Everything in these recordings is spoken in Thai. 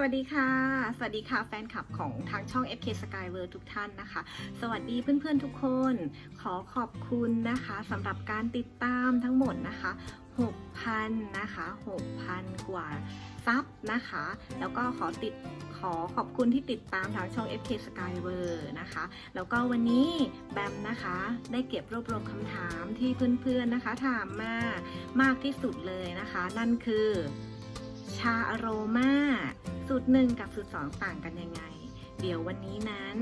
สวัสดีค่ะ สวัสดีค่ะแฟนคลับของทางช่อง FK Sky World ทุกท่านนะคะ สวัสดีเพื่อนๆทุกคน ขอขอบคุณนะคะสำหรับการติดตามทั้งหมดนะคะ 6,000 นะคะ 6,000 กว่าซับนะคะ แล้วก็ขอติดขอขอบคุณที่ติดตามทางช่อง FK Sky World นะคะ แล้วก็วันนี้แบมนะคะ ได้เก็บรวบรวมคำถามที่เพื่อนๆนะคะ ถามมามากที่สุดเลยนะคะ นั่นคือชาอโรมา สูตรหนึ่งกับสูตรสองต่างกันยังไง เดี๋ยววันนี้นั้น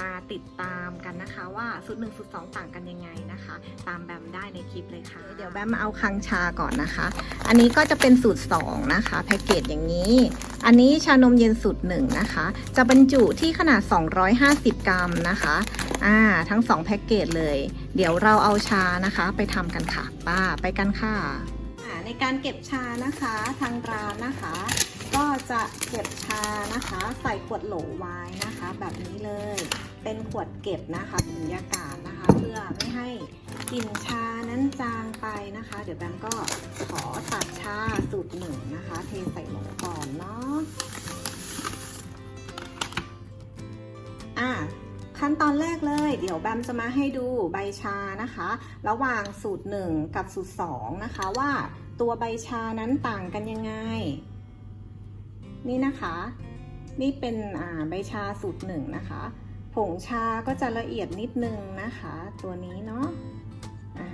มาติดตามกันนะคะว่าสูตรหนึ่งสูตรสองต่างกันยังไงนะคะ ตามแบมได้ในคลิปเลยค่ะ เดี๋ยวแบมมาเอาคังชาก่อนนะคะ อันนี้ก็จะเป็นสูตรสองนะคะ แพ็กเกจอย่างนี้ อันนี้ชานมเย็นสูตรหนึ่งนะคะ จะบรรจุที่ขนาด 250 กรัมนะคะอ่าทั้งสองแพ็กเกจเลย เดี๋ยวเราเอาชานะคะไปทำกันค่ะป้าไปกันค่ะอ่าในการเก็บชานะคะทางร้านนะคะ ก็จะเก็บชานะคะ ใส่ขวดโหลไว้นะคะ แบบนี้เลย เป็นขวดเก็บนะคะสุญญากาศนะคะ เพื่อไม่ให้กลิ่นชานั้นจางไปนะคะ เดี๋ยวแบมก็ขอตัดชาสูตรหนึ่งนะคะ เทใส่โหลก่อนเนาะอะขั้นตอนแรกเลย เดี๋ยวแบมจะมาให้ดูใบชานะคะ ระหว่างสูตร 1 กับสูตร 2 นะคะว่าตัวใบชานั้นต่างกันยังไง นี่นะคะ นี่เป็นใบชาสูตร1นะคะ ผงชาก็จะละเอียดนิดนึงนะคะ ตัวนี้เนาะอ่า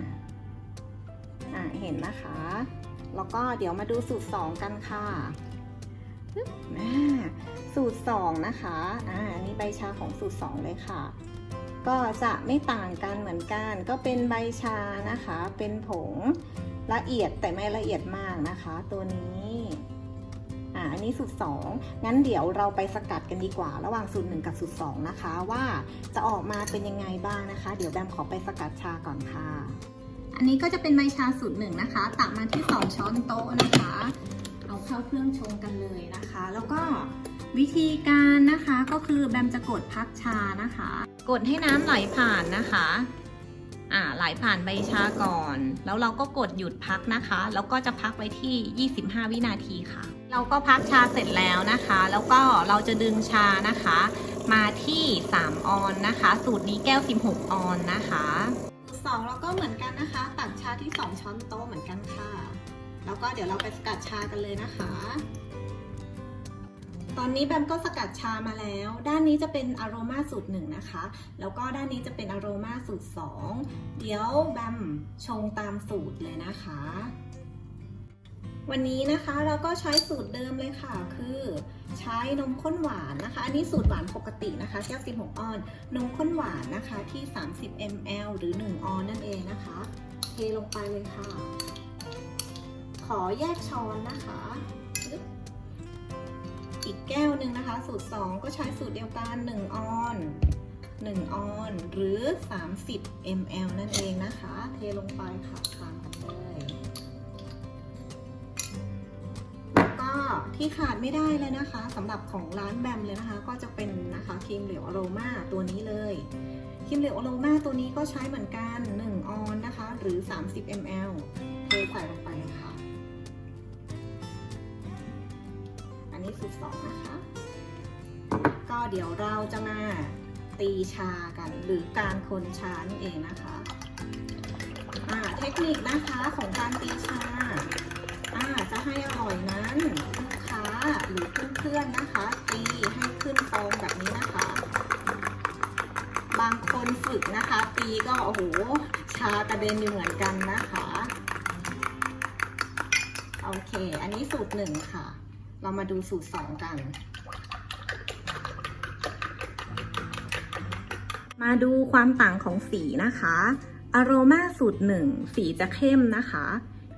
อ่าเห็นนะคะ แล้วก็เดี๋ยวมาดูสูตร 2 กันค่ะสูตร 2 นะคะอ่าอันนี้ใบชาของสูตร 2 เลยค่ะ ก็จะไม่ต่างกันเหมือนกัน ก็เป็นใบชานะคะ เป็นผงละเอียดแต่ไม่ละเอียดมากนะคะ ตัวนี้ อ่าอันนี้สูตร2งั้นเดี๋ยวเราไปสกัดกันดีกว่า ระหว่างสูตร1กับสูตร2นะคะ ว่าจะออกมาเป็นยังไงบ้างนะคะ เดี๋ยวแบมขอไปสกัดชาก่อนค่ะ อันนี้ก็จะเป็นใบชาสูตรหนึ่งนะคะ ตักมาที่ 2 ช้อนโต๊ะนะคะ เอาเข้าเครื่องชงกันเลยนะคะ แล้วก็วิธีการนะคะก็คือแบมจะกดพักชานะคะ กดให้น้ำไหลผ่านนะคะอ่าไหลผ่านใบชาก่อน แล้วเราก็กดหยุดพักนะคะ แล้วก็จะพักไว้ที่ 25 วินาทีค่ะ เราก็พักชาเสร็จแล้วนะคะ แล้วก็เราจะดึงชานะคะ มาที่ 3 ออนนะคะ สูตรนี้แก้ว 16 ออนนะคะสูตรสองเราก็เหมือนกันนะคะ ตักชาที่ 2 ช้อนโต๊ะเหมือนกันค่ะ แล้วก็เดี๋ยวเราไปสกัดชากันเลยนะคะ ตอนนี้แบมก็สกัดชามาแล้ว ด้านนี้จะเป็นอโรมาสูตรหนึ่งนะคะ แล้วก็ด้านนี้จะเป็นอโรมาสูตรสองเดี๋ยวแบมชงตามสูตรเลยนะคะ วันนี้นะคะเราก็ใช้สูตรเดิมเลยค่ะ คือใช้นมข้นหวานนะคะ อันนี้สูตรหวานปกตินะคะแก้ว16ออน นมข้นหวานนะคะที่ 30 ml หรือ 1 ออนนั่นเองนะคะ เทลงไปเลยค่ะ ขอแยกช้อนนะคะ อีกแก้วหนึ่งนะคะ สูตร 2 ก็ใช้สูตรเดียวกัน 1 ออน 1 ออนหรือ 30 ml นั่นเองนะคะ เทลงไปค่ะทานกันเลย ที่ขาดไม่ได้เลยนะคะสำหรับของร้านแบมเลยนะคะ ก็จะเป็นนะคะครีมเหลวอโรมาตัวนี้เลยครีมเหลวอโรมาตัวนี้ก็ใช้เหมือนกัน 1 ออนนะคะ หรือ 30 ml เทใส่ลงไปเลยค่ะ อันนี้สูตรสองนะคะ ก็เดี๋ยวเราจะมาตีชากันหรือการคนชานี่เองนะคะเทคนิคนะคะของการตีชาจะให้อร่อยนั้น เพื่อนๆนะคะ ตีให้ขึ้นฟองแบบนี้นะคะ บางคนฝึกนะคะ ตีก็โอ้โหชากระเด็นอยู่เหมือนกันนะคะ โอเค อันนี้สูตรหนึ่งค่ะ เรามาดูสูตรสองกันมาดูความต่างของสีนะคะ อโรมาสูตรหนึ่งสีจะเข้มนะคะ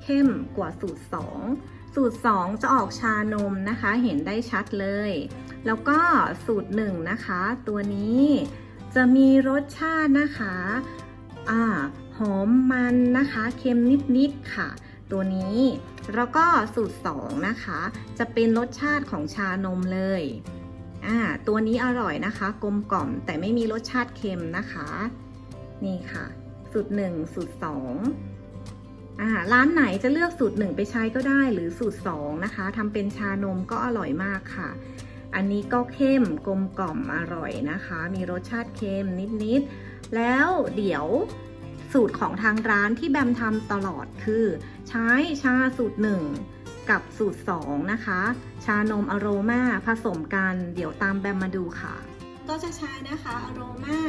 เข้มกว่าสูตร 2 สูตร 2 จะออกชานมนะคะ เห็นได้ชัดเลย แล้วก็สูตร 1 นะคะ ตัวนี้จะมีรสชาตินะคะอ่าหอมมันนะคะ เค็มนิดๆค่ะ ตัวนี้ แล้วก็สูตร 2 นะคะ จะเป็นรสชาติของชานมเลยอ่าตัวนี้อร่อยนะคะ กลมกล่อมแต่ไม่มีรสชาติเค็มนะคะ นี่ค่ะ สูตร 1 สูตร2อ่า ร้านไหนจะเลือกสูตรหนึ่งไปใช้ก็ได้หรือสูตรสองนะคะทำเป็นชานมก็อร่อยมากค่ะ อันนี้ก็เข้มกลมกล่อมอร่อยนะคะ มีรสชาติเค็มนิดๆ แล้วเดี๋ยวสูตรของทางร้านที่แบมทำตลอดคือ ใช้ชาสูตรหนึ่งกับสูตรสองนะคะ ชานมอโรมาผสมกัน เดี๋ยวตามแบมมาดูค่ะ ก็จะใช้นะคะอโรมา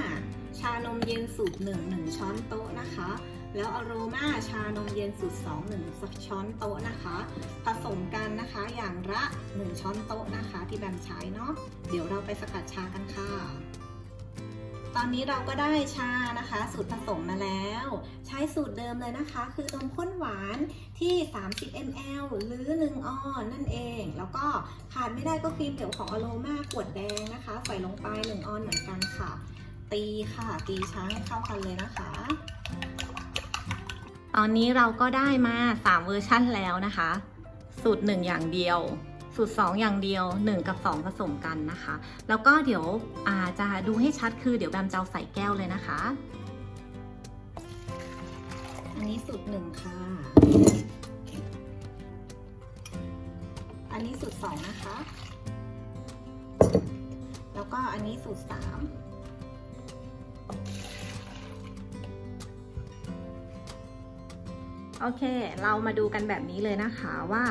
ชานมเย็นสูตร 1 1 ช้อนโต๊ะนะคะ แล้วอโรมาชานมเย็นสูตร2 1ช้อนโต๊ะนะคะ ผสมกันนะคะอย่างละ 1 ช้อนโต๊ะนะคะ ที่แบมใช้เนาะเดี๋ยวเราไปสกัดชากันค่ะ ตอนนี้เราก็ได้ชานะคะ สูตรผสมมาแล้ว ใช้สูตรเดิมเลยนะคะ คือนมข้นหวานที่ 30 ml หรือ 1 ออนนั่นเอง แล้วก็ขาดไม่ได้ก็ครีมเหลวของอโรมาขวดแดงนะคะ ใส่ลงไป 1 ออนเหมือนกันค่ะ ตีค่ะ ตีช้าให้เข้ากันเลยนะคะ ตอนนี้เราก็ได้มา 3 เวอร์ชั่นแล้วนะคะ สูตร 1 อย่างเดียว สูตร 2 อย่างเดียว 1 กับ 2 ผสมกันนะคะ แล้วก็เดี๋ยวอาจะดูให้ชัดคือเดี๋ยวแบมจะเอาใส่แก้วเลยนะคะ อันนี้สูตร 1 ค่ะ อันนี้สูตร 2 นะคะ แล้วก็อันนี้สูตร 3 โอเค เรามาดูกันแบบนี้เลยนะคะว่า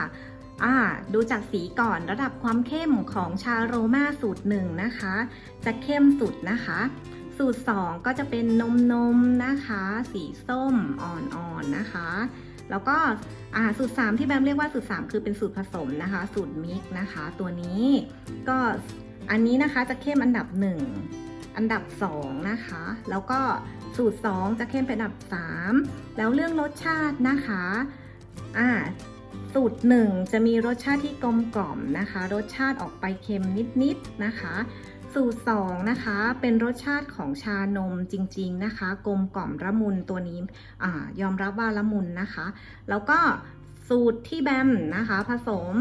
อ่าดูจากสีก่อนระดับความเข้มของชาโรมาสูตรหนึ่งนะคะ จะเข้มสุดนะคะ สูตร 2 ก็จะเป็นนมนมนะคะ สีส้มอ่อนๆนะคะ แล้วก็อ่าสูตร 3 ที่แบมเรียกว่าสูตร 3 คือเป็นสูตรผสมนะคะ สูตรมิกซ์นะคะ ตัวนี้ก็อันนี้นะคะจะเข้มอันดับ 1 อันดับ 2 นะคะ แล้วก็ สูตร 2 จะเข้มเป็นอันดับ 3 แล้วเรื่องรสชาตินะคะอ่าสูตรหนึ่งจะมีรสชาติที่กลมกล่อมนะคะ รสชาติออกไปเค็มนิดๆนะคะ สูตรสองนะคะ เป็นรสชาติของชานมจริง ๆ นะคะ กลมกล่อมละมุนตัวนี้อายอมรับว่าละมุนนะคะ แล้วก็สูตรที่แบมนะคะ ผสม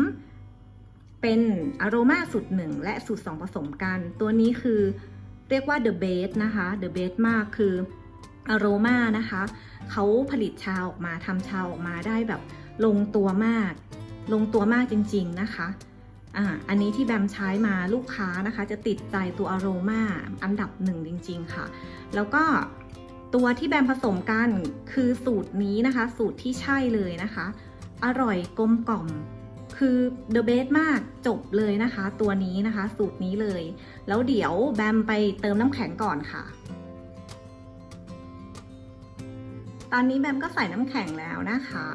เป็นอโรมาสูตรหนึ่งและสูตรสองผสมกัน ตัวนี้คือเรียกว่า the best นะคะ the best มากคือ อโรมานะคะเขาผลิตชาออกมาทำชาออกมาได้แบบลงตัวมาก ลงตัวมากจริงๆนะคะอ่าอันนี้ที่แบมใช้มาลูกค้านะคะ จะติดใจตัวอโรมาอันดับหนึ่งจริง ๆ ค่ะ แล้วก็ตัวที่แบมผสมกันคือสูตรนี้นะคะ สูตรที่ใช่เลยนะคะ อร่อยกลมกล่อมคือ the best มากจบเลยนะคะ ตัวนี้นะคะ สูตรนี้เลย แล้วเดี๋ยวแบมไปเติมน้ำแข็งก่อนค่ะ ตอนนี้แบมก็ใส่น้ำแข็งแล้วนะคะ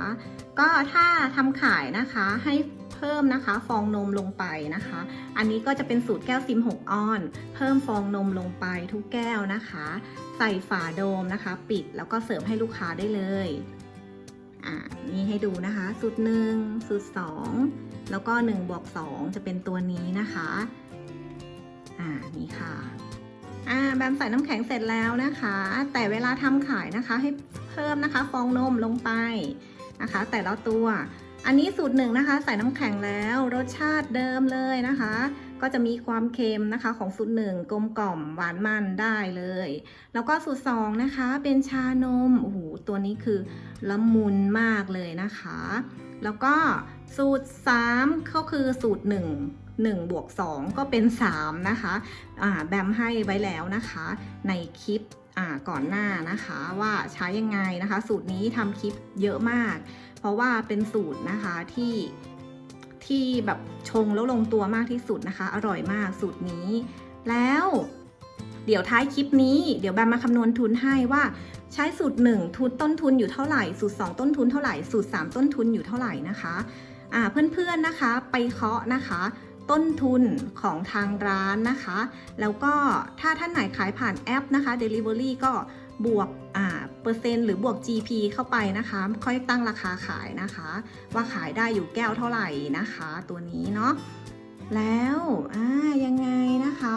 ก็ถ้าทำขายนะคะให้เพิ่มนะคะ ฟองนมลงไปนะคะ อันนี้ก็จะเป็นสูตรแก้วซิม6ออน เพิ่มฟองนมลงไปทุกแก้วนะคะ ใส่ฝาโดมนะคะ ปิดแล้วก็เสิร์ฟให้ลูกค้าได้เลยอ่านี่ให้ดูนะคะ สูตรหนึ่งสูตรสองแล้วก็1บวก2จะเป็นตัวนี้นะคะ อ่า นี่ค่ะ อ่า แบมใส่น้ำแข็งเสร็จแล้วนะคะ แต่เวลาทำขายนะคะ ให้ เพิ่มนะคะ ฟองนมลงไปนะคะ แต่ละตัว อันนี้สูตรหนึ่งนะคะ ใส่น้ำแข็งแล้วรสชาติเดิมเลยนะคะ ก็จะมีความเค็มนะคะของสูตรหนึ่งกลมกล่อมหวานมันได้เลย แล้วก็สูตรสองนะคะเป็นชานมโอ้โหตัวนี้คือละมุนมากเลยนะคะ แล้วก็สูตร3ก็คือสูตร1 1บวก2ก็เป็น 3 นะคะ อ่า แบมให้ไว้แล้วนะคะ ในคลิป ก่อนหน้านะคะว่าใช้ยังไงนะคะ สูตรนี้ทำคลิปเยอะมาก เพราะว่าเป็นสูตรนะคะที่ที่แบบชงแล้วลงตัวมากที่สุดนะคะ อร่อยมากสูตรนี้ แล้วเดี๋ยวท้ายคลิปนี้เดี๋ยวแบมมาคำนวณทุนให้ว่าใช้สูตร 1 ทุนต้นทุนอยู่เท่าไหร่ สูตร 2 ต้นทุนเท่าไหร่ สูตร 3 ต้นทุนอยู่เท่าไหร่นะคะ อ่าเพื่อนๆนะคะไปเคาะนะคะ ต้นทุนของทางร้านนะคะ แล้วก็ถ้าท่านไหนขายผ่านแอปนะคะ Delivery ก็บวกอ่าเปอร์เซ็นต์หรือบวก GP เข้าไปนะคะ ค่อยตั้งราคาขายนะคะ ว่าขายได้อยู่แก้วเท่าไหร่นะคะ ตัวนี้เนาะแล้วอ่ายังไงนะคะ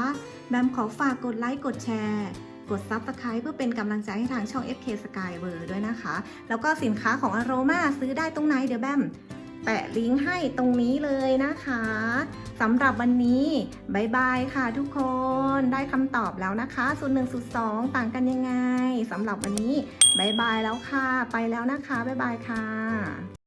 แบมขอฝากกดไลค์กดแชร์กด Subscribe เพื่อเป็นกำลังใจให้ทางช่อง FK Skywer ด้วยนะคะ แล้วก็สินค้าของ Aroma ซื้อได้ตรงไหนเดี๋ยวแบม แปะลิงก์ให้ตรงนี้เลยนะคะสำหรับวันนี้บายบายค่ะทุกคนได้คำตอบแล้วนะคะสูตรหนึ่งสูตรสองต่างกันยังไงสำหรับวันนี้บายบายแล้วค่ะ ไปแล้วนะคะบายบายค่ะ